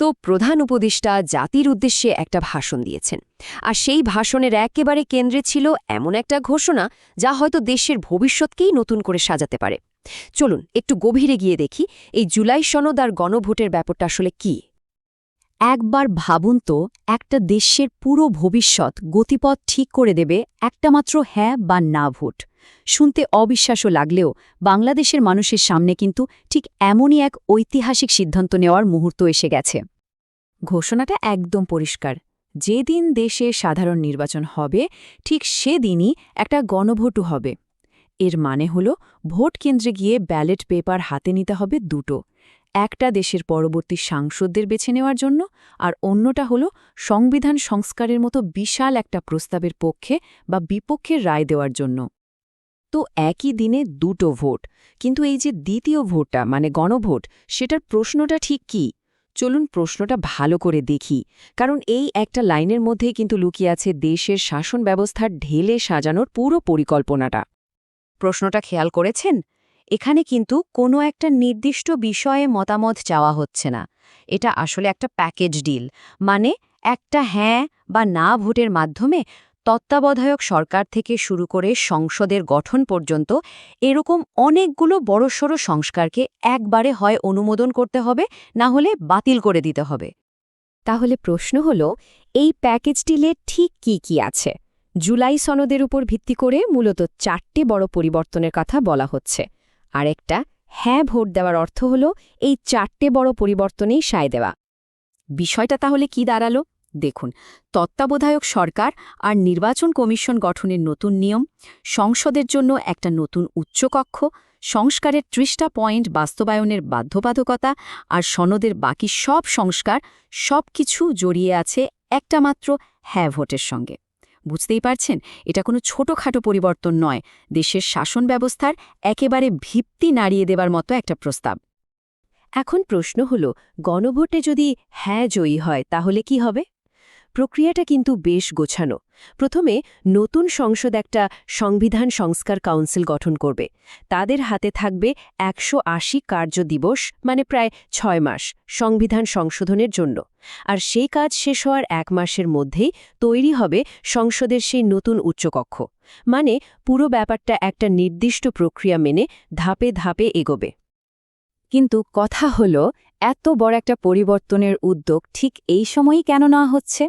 তো প্রধান উপদেষ্টা জাতির উদ্দেশ্যে একটা ভাষণ দিয়েছেন। আর সেই ভাষণের একেবারে কেন্দ্রে ছিল এমন একটা ঘোষণা যা হয়তো দেশের ভবিষ্যৎকেই নতুন করে সাজাতে পারে। চলুন, একটু গভীরে গিয়ে দেখি, এই জুলাই সনদ আর গণভোটের ব্যাপারটা আসলে কি? একবার ভাবুন তো, একটা দেশের পুরো ভবিষ্যৎ গতিপথ ঠিক করে দেবে একটা মাত্র হ্যাঁ বা না ভোট। শুনতে অবিশ্বাস্য লাগলেও বাংলাদেশের মানুষের সামনে কিন্তু ঠিক এমনই এক ঐতিহাসিক সিদ্ধান্ত নেওয়ার মুহূর্ত এসে গেছে। ঘোষণাটা একদম পরিষ্কার। যেদিন দেশে সাধারণ নির্বাচন হবে, ঠিক সেদিনই একটা গণভোটও হবে। এর মানে হল ভোট কেন্দ্রে গিয়ে ব্যালট পেপার হাতে নিতে হবে দুটো। একটা দেশের পরবর্তী সাংসদদের বেছে নেওয়ার জন্য, আর অন্যটা হল সংবিধান সংস্কারের মতো বিশাল একটা প্রস্তাবের পক্ষে বা বিপক্ষের রায় দেওয়ার জন্য। তো একই দিনে দুটো ভোট, কিন্তু এই যে দ্বিতীয় ভোটটা মানে গণভোট, সেটার প্রশ্নটা ঠিক কি? চলুন প্রশ্নটা ভালো করে দেখি, কারণ এই একটা লাইনের মধ্যেই কিন্তু লুকিয়ে আছে দেশের শাসন ব্যবস্থার ঢেলে সাজানোর পুরো পরিকল্পনাটা। প্রশ্নটা খেয়াল করেছেন? এখানে কিন্তু কোনো একটা নির্দিষ্ট বিষয়ে মতামত চাওয়া হচ্ছে না। এটা আসলে একটা প্যাকেজ ডিল। মানে একটা হ্যাঁ বা না ভোটের মাধ্যমে তত্ত্বাবধায়ক সরকার থেকে শুরু করে সংসদের গঠন পর্যন্ত এরকম অনেকগুলো বড়সড় সংস্কারকে একবারে হয় অনুমোদন করতে হবে, না হলে বাতিল করে দিতে হবে। তাহলে প্রশ্ন হল, এই প্যাকেজ ডিলে ঠিক কি কি আছে? জুলাই সনদের উপর ভিত্তি করে মূলত চারটে বড় পরিবর্তনের কথা বলা হচ্ছে। আরেকটা হ্যাঁ ভোট দেওয়ার অর্থ হল এই চারটে বড় পরিবর্তনেই সায় দেওয়া। বিষয়টা তাহলে কি দাঁড়াল? দেখুন, তত্ত্বাবধায়ক সরকার আর নির্বাচন কমিশন গঠনের নতুন নিয়ম, সংসদের জন্য একটা নতুন উচ্চকক্ষ, সংস্কারের ত্রিশটা পয়েন্ট বাস্তবায়নের বাধ্যবাধকতা আর সনদের বাকি সব সংস্কার সব কিছু জড়িয়ে আছে একটা মাত্র হ্যাঁ ভোটের সঙ্গে। বুঝতেই পারছেন? এটা কোনো ছোটোখাটো পরিবর্তন নয়। দেশের শাসন ব্যবস্থার একেবারে ভিত্তি নাড়িয়ে দেবার মতো একটা প্রস্তাব। এখন প্রশ্ন হল, গণভোটে যদি হ্যাঁ জয়ী হয়, তাহলে কি হবে? প্রক্রিয়াটা কিন্তু বেশ গোছানো। প্রথমে নতুন সংসদ একটা সংবিধান সংস্কার কাউন্সিল গঠন করবে। তাদের হাতে থাকবে একশো আশি কার্য দিবস মানে প্রায় ছয় মাস, সংবিধান সংশোধনের জন্য। আর সেই কাজ শেষ হওয়ার এক মাসের মধ্যেই তৈরি হবে সংসদের সেই নতুন উচ্চকক্ষ। মানে পুরো ব্যাপারটা একটা নির্দিষ্ট প্রক্রিয়া মেনে ধাপে ধাপে এগোবে। কিন্তু কথা হল, এত বড় একটা পরিবর্তনের উদ্যোগ ঠিক এই সময়ই কেন নেওয়া হচ্ছে?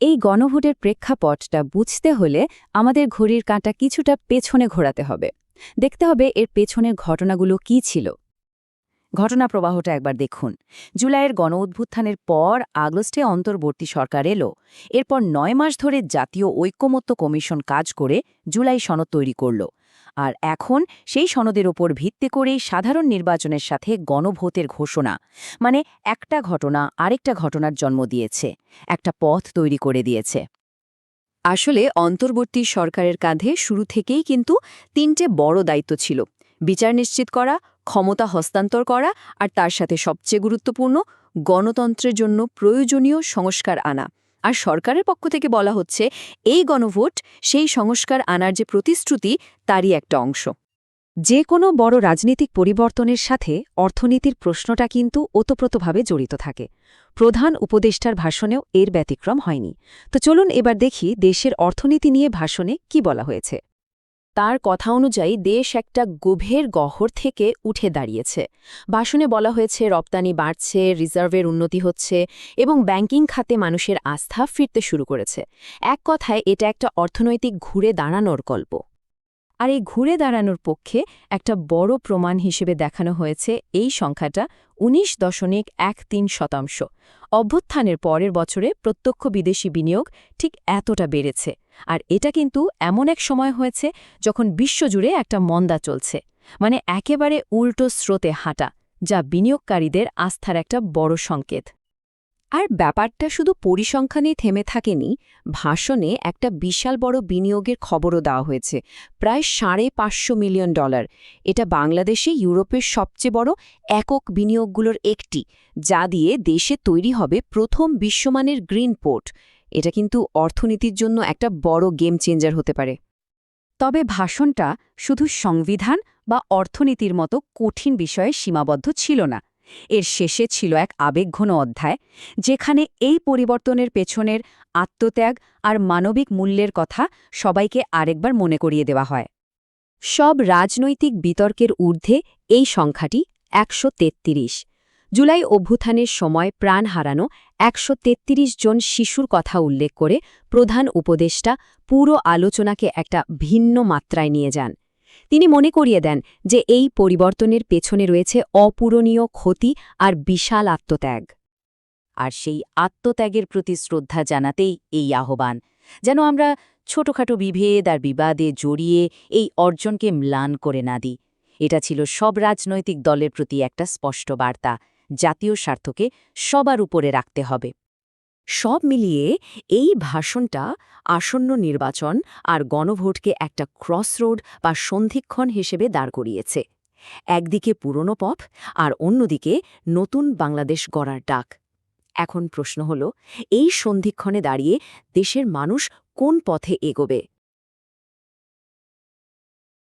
এই গণভোটের প্রেক্ষাপটটা বুঝতে হলে আমাদের ঘড়ির কাঁটা কিছুটা পেছনে ঘোরাতে হবে। দেখতে হবে এর পেছনের ঘটনাগুলো কি ছিল। ঘটনা প্রবাহটা একবার দেখুন। জুলাইয়ের গণ পর আগস্টে অন্তর্বর্তী সরকার এলো। এরপর নয় মাস ধরে জাতীয় ঐক্যমত্য কমিশন কাজ করে জুলাই সনদ তৈরি করল। আর এখন সেই সনদের ওপর ভিত্তি করেই সাধারণ নির্বাচনের সাথে গণভোটের ঘোষণা মানে একটা ঘটনা আরেকটা ঘটনার জন্ম দিয়েছে, একটা পথ তৈরি করে দিয়েছে। আসলে অন্তর্বর্তী সরকারের কাঁধে শুরু থেকেই কিন্তু তিনটে বড় দায়িত্ব ছিল, বিচার নিশ্চিত করা, ক্ষমতা হস্তান্তর করা আর তার সাথে সবচেয়ে গুরুত্বপূর্ণ, গণতন্ত্রের জন্য প্রয়োজনীয় সংস্কার আনা। আর সরকারের পক্ষ থেকে বলা হচ্ছে, এই গণভোট সেই সংস্কার আনার যে প্রতিশ্রুতি, তারই একটা অংশ। যে কোনো বড় রাজনৈতিক পরিবর্তনের সাথে অর্থনীতির প্রশ্নটা কিন্তু ওতপ্রোতভাবে জড়িত থাকে। প্রধান উপদেষ্টার ভাষণেও এর ব্যতিক্রম হয়নি। তো চলুন এবার দেখি দেশের অর্থনীতি নিয়ে ভাষণে কি বলা হয়েছে। তার কথা অনুযায়ী দেশ একটা গভীর গহর থেকে উঠে দাঁড়িয়েছে। ভাষণে বলা হয়েছে, রপ্তানি বাড়ছে, রিজার্ভের উন্নতি হচ্ছে এবং ব্যাংকিং খাতে মানুষের আস্থা ফিরতে শুরু করেছে। এক কথায়, এটা একটা অর্থনৈতিক ঘুরে দাঁড়ানোর গল্প। আর এই ঘুরে দাঁড়ানোর পক্ষে একটা বড় প্রমাণ হিসেবে দেখানো হয়েছে এই সংখ্যাটা উনিশ দশমিক এক তিন শতাংশ। অভ্যুত্থানের পরের বছরে প্রত্যক্ষ বিদেশি বিনিয়োগ ঠিক এতটা বেড়েছে। আর এটা কিন্তু এমন এক সময় হয়েছে যখন বিশ্বজুড়ে একটা মন্দা চলছে মানে একেবারে উল্টো স্রোতে হাঁটা, যা বিনিয়োগকারীদের আস্থার একটা বড় সংকেত। আর ব্যাপারটা শুধু পরিসংখ্যানেই থেমে থাকেনি, ভাষণে একটা বিশাল বড় বিনিয়োগের খবরও দেওয়া হয়েছে, প্রায় সাড়ে পাঁচশো মিলিয়ন ডলার। এটা বাংলাদেশে ইউরোপের সবচেয়ে বড় একক বিনিয়োগগুলোর একটি, যা দিয়ে দেশে তৈরি হবে প্রথম বিশ্বমানের গ্রিন পোর্ট। এটা কিন্তু অর্থনীতির জন্য একটা বড় গেম চেঞ্জার হতে পারে। তবে ভাষণটা শুধু সংবিধান বা অর্থনীতির মতো কঠিন বিষয়ে সীমাবদ্ধ ছিল না। এর শেষে ছিল এক আবেগঘন অধ্যায়, যেখানে এই পরিবর্তনের পেছনের আত্মত্যাগ আর মানবিক মূল্যের কথা সবাইকে আরেকবার মনে করিয়ে দেওয়া হয়। সব রাজনৈতিক বিতর্কের ঊর্ধ্বে এই সংখ্যাটি একশো তেত্রিশ। জুলাই অভ্যুত্থানের সময় প্রাণ হারানো একশো তেত্রিশ জন শিশুর কথা উল্লেখ করে প্রধান উপদেষ্টা পুরো আলোচনাকে একটা ভিন্ন মাত্রায় নিয়ে যান। তিনি মনে করিয়ে দেন যে এই পরিবর্তনের পেছনে রয়েছে অপূরণীয় ক্ষতি আর বিশাল আত্মত্যাগ। আর সেই আত্মত্যাগের প্রতি শ্রদ্ধা জানাতেই এই আহ্বান, যেন আমরা ছোটখাটো বিভেদ আর বিবাদে জড়িয়ে এই অর্জনকে ম্লান করে না দিই। এটা ছিল সব রাজনৈতিক দলের প্রতি একটা স্পষ্ট বার্তা। জাতীয় স্বার্থকে সবার উপরে রাখতে হবে। সব মিলিয়ে এই ভাষণটা আসন্ন নির্বাচন আর গণভোটকে একটা ক্রসরোড বা সন্ধিক্ষণ হিসেবে দাঁড় করিয়েছে। একদিকে পুরনো পথ আর অন্যদিকে নতুন বাংলাদেশ গড়ার ডাক। এখন প্রশ্ন হল, এই সন্ধিক্ষণে দাঁড়িয়ে দেশের মানুষ কোন পথে এগোবে?